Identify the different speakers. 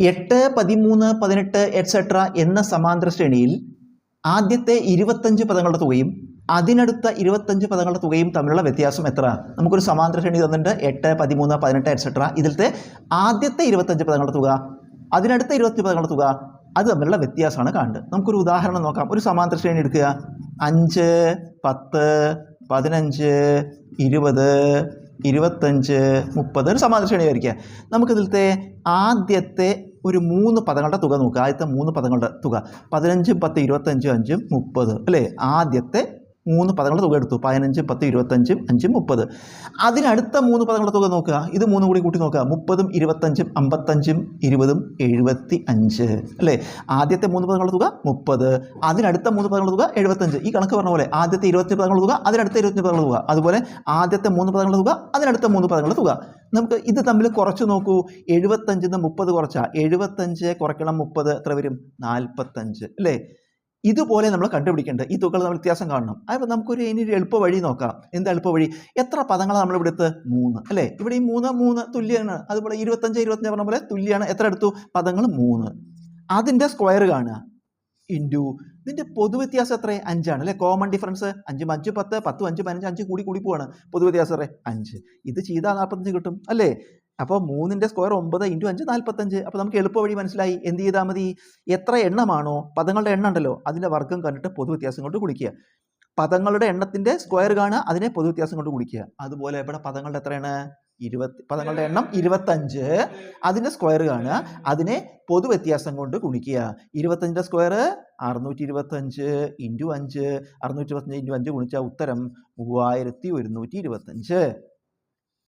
Speaker 1: എട്ട് പതിമൂന്ന് പതിനെട്ട് എക്സെട്ര എന്ന സമാന്തര ശ്രേണിയിൽ ആദ്യത്തെ ഇരുപത്തഞ്ച് പദങ്ങളുടെ തുകയും അതിനടുത്ത ഇരുപത്തഞ്ച് പദങ്ങളുടെ തുകയും തമ്മിലുള്ള വ്യത്യാസം എത്ര? നമുക്കൊരു സമാന്തര ശ്രേണി തന്നിട്ടുണ്ട്. എട്ട് പതിമൂന്ന് പതിനെട്ട് എക്സെട്ര ഇതിലത്തെ ആദ്യത്തെ ഇരുപത്തഞ്ച് പദങ്ങളുടെ തുക അതിനടുത്ത ഇരുപത്തഞ്ച് പദങ്ങളുടെ തുക അത് തമ്മിലുള്ള വ്യത്യാസമാണ് കാണേണ്ടത്. നമുക്കൊരു ഉദാഹരണം നോക്കാം. ഒരു സമാന്തര ശ്രേണി എടുക്കുക. അഞ്ച് പത്ത് പതിനഞ്ച് ഇരുപത് ഇരുപത്തഞ്ച് മുപ്പത്. ഒരു സമാന്തര ശ്രേണി വരയ്ക്കുക നമുക്കിതിലത്തെ ആദ്യത്തെ ഒരു മൂന്ന് പദങ്ങളുടെ തുക നോക്കുക ആദ്യത്തെ മൂന്ന് പദങ്ങളുടെ തുക. പതിനഞ്ചും പത്ത് ഇരുപത്തഞ്ചും അഞ്ചും മുപ്പത്. അല്ലേ? ആദ്യത്തെ മൂന്ന് പദങ്ങളുടെ തുക എടുത്തു. പതിനഞ്ച് പത്ത് ഇരുപത്തഞ്ചും അഞ്ചും മുപ്പത്. അതിനടുത്ത മൂന്ന് പദങ്ങളുടെ തുക നോക്കുക. ഇത് മൂന്നും കൂടി കൂട്ടി നോക്കുക. മുപ്പതും ഇരുപത്തഞ്ചും അമ്പത്തഞ്ചും ഇരുപതും എഴുപത്തി അഞ്ച് അല്ലേ? ആദ്യത്തെ മൂന്ന് പദങ്ങളുടെ തുക മുപ്പത്. അതിനടുത്ത മൂന്ന് പദങ്ങളുടെ തുക എഴുപത്തഞ്ച്. ഈ കണക്ക് പറഞ്ഞ പോലെ ആദ്യത്തെ ഇരുപത്തി പദങ്ങളുടെ തുക അതിനടുത്ത ഇരുപത്തി പദങ്ങളുടെ തുക. അതുപോലെ ആദ്യത്തെ മൂന്ന് പദങ്ങളുടെ തുക അതിനടുത്ത മൂന്ന് പദങ്ങളുടെ തുക. നമുക്ക് ഇത് തമ്മിൽ കുറച്ച് നോക്കൂ. എഴുപത്തഞ്ചിൽ നിന്ന് മുപ്പത് കുറച്ചാൽ എഴുപത്തഞ്ച് കുറയ്ക്കണം മുപ്പത്. എത്ര വരും? നാൽപ്പത്തഞ്ച്. അല്ലേ? ഇതുപോലെ നമ്മൾ കണ്ടുപിടിക്കേണ്ടത്. ഈ തുകകൾ നമ്മൾ വ്യത്യാസം കാണണം. അപ്പോൾ നമുക്കൊരു ഇനി ഒരു എളുപ്പ വഴി നോക്കാം. എന്താ എളുപ്പ വഴി? എത്ര പദങ്ങളാണ് നമ്മൾ ഇവിടുത്തെ മൂന്ന്. അല്ലേ? ഇവിടെ ഈ മൂന്ന് മൂന്ന് തുല്യമാണ് അതുപോലെ ഇരുപത്തഞ്ച് ഇരുപത്തഞ്ച് പറഞ്ഞ പോലെ തുല്യമാണ് എത്ര എടുത്തു? പദങ്ങൾ മൂന്ന്. അതിന്റെ സ്ക്വയർ കാണുക. ഇന്റു ഇതിന്റെ പൊതുവ്യത്യാസം എത്ര? അഞ്ചാണ്. അല്ലേ? കോമൺ ഡിഫറൻസ് അഞ്ച് അഞ്ച് പത്ത് പത്തും അഞ്ച് പതിനഞ്ച് അഞ്ച് കൂടി കൂടി പോവാണ്. പൊതുവ്യത്യാസം എത്ര? അഞ്ച്. ഇത് ചെയ്താൽ നാൽപ്പത്തഞ്ച് കിട്ടും. അല്ലേ? അപ്പോൾ മൂന്നിന്റെ സ്ക്വയർ ഒമ്പത് ഇന്റു അഞ്ച് നാൽപ്പത്തഞ്ച് അപ്പോൾ നമുക്ക് എളുപ്പ വഴി മനസ്സിലായി. എന്ത് ചെയ്താൽ മതി? എത്ര എണ്ണമാണോ? പദങ്ങളുടെ എണ്ണം ഉണ്ടല്ലോ. അതിന്റെ വർഗം കണ്ടിട്ട് പൊതുവ്യത്യാസം കൊണ്ട് ഗുണിക്കുക. പദങ്ങളുടെ എണ്ണത്തിന്റെ സ്ക്വയർ കാണുക അതിനെ പൊതുവ്യത്യാസം കൊണ്ട് ഗുണിക്കുക. അതുപോലെ ഇവിടെ പദങ്ങളുടെ എത്രയാണ്? ഇരുപത്തി പദങ്ങളുടെ എണ്ണം ഇരുപത്തഞ്ച്. അതിന്റെ സ്ക്വയർ കാണുക അതിനെ പൊതുവ്യത്യാസം കൊണ്ട് ഗുണിക്കുക. ഇരുപത്തഞ്ചിന്റെ സ്ക്വയർ അറുന്നൂറ്റി ഇരുപത്തഞ്ച് ഇന്റു അഞ്ച്. അറുന്നൂറ്റി ഇരുപത്തഞ്ച് ഇന്റു അഞ്ച് ഗുണിച്ചാൽ ഉത്തരം മൂവായിരത്തി ഒരുന്നൂറ്റി ഇരുപത്തഞ്ച്